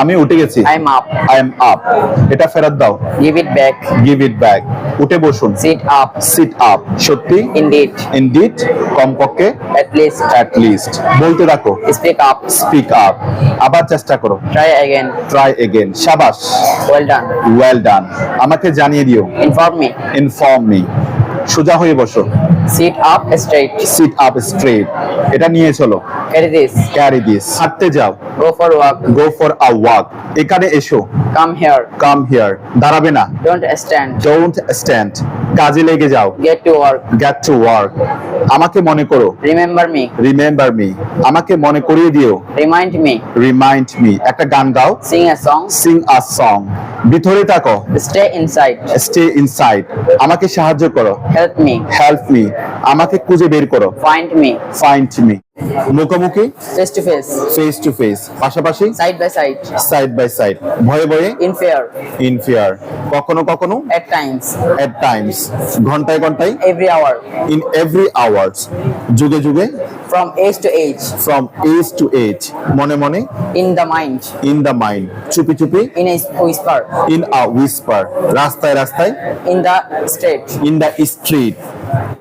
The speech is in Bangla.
আমি উঠে গেছি। I am up I am up এটা ফেরত দাও। Give it back. Give it back উঠে বসুন। সিট আপ সিট আপ সত্যি? Indeed. ইনডিড কমপক্ষে? At লিস্ট অ্যাট লিস্ট বলতে রাখো। স্পিক আপ স্পিক আপ আবার চেষ্টা করো। Try again. ট্রাই এগেন শাবাশ Well ডান ওয়েল ডান আমাকে জানিয়ে দিও। Inform me. ইনফর্ম মি সোজা হয়ে বসো। Sit up straight sit up straight এটা নিয়ে চলো। Carry this. ক্যারি দিস হাঁটতে যাও। Go for walk. Go for a walk এখানে এসো। Come here. কাম হিয়ার দাঁড়াবে না। Don't স্ট্যান্ড ডোন্ট স্ট্যান্ড কাজে লেগে যাও। Get to work. Get to work আমাকে মনে করো। Remember me. রিমেম্বার মি আমাকে মনে করিয়ে দিও। Remind মি রিমাইন্ড মি একটা গান গাও। Sing a song sing a song ভিতরে থাকো। Stay inside. স্টে ইনসাইড আমাকে সাহায্য করো। হেল্প মি হেল্প মি আমাকে খুঁজে বের করো। ফাইন্ড মি ফাইন্ড মি মুখোমুখি? Face to face face to face পাশাপাশি? Side by side. Side by side ভয়ে ভয়ে? In fear. ইন ফিয়ার কখনো কখনো? এট টাইমস এট টাইমস ঘন্টায় ঘন্টায়? Every hour in every hours যুগে যুগে from age to age from age to age মনে মনে in the mind in the mind চুপি চুপি in a whisper. In a whisper রাস্তায় রাস্তায় in the street in the street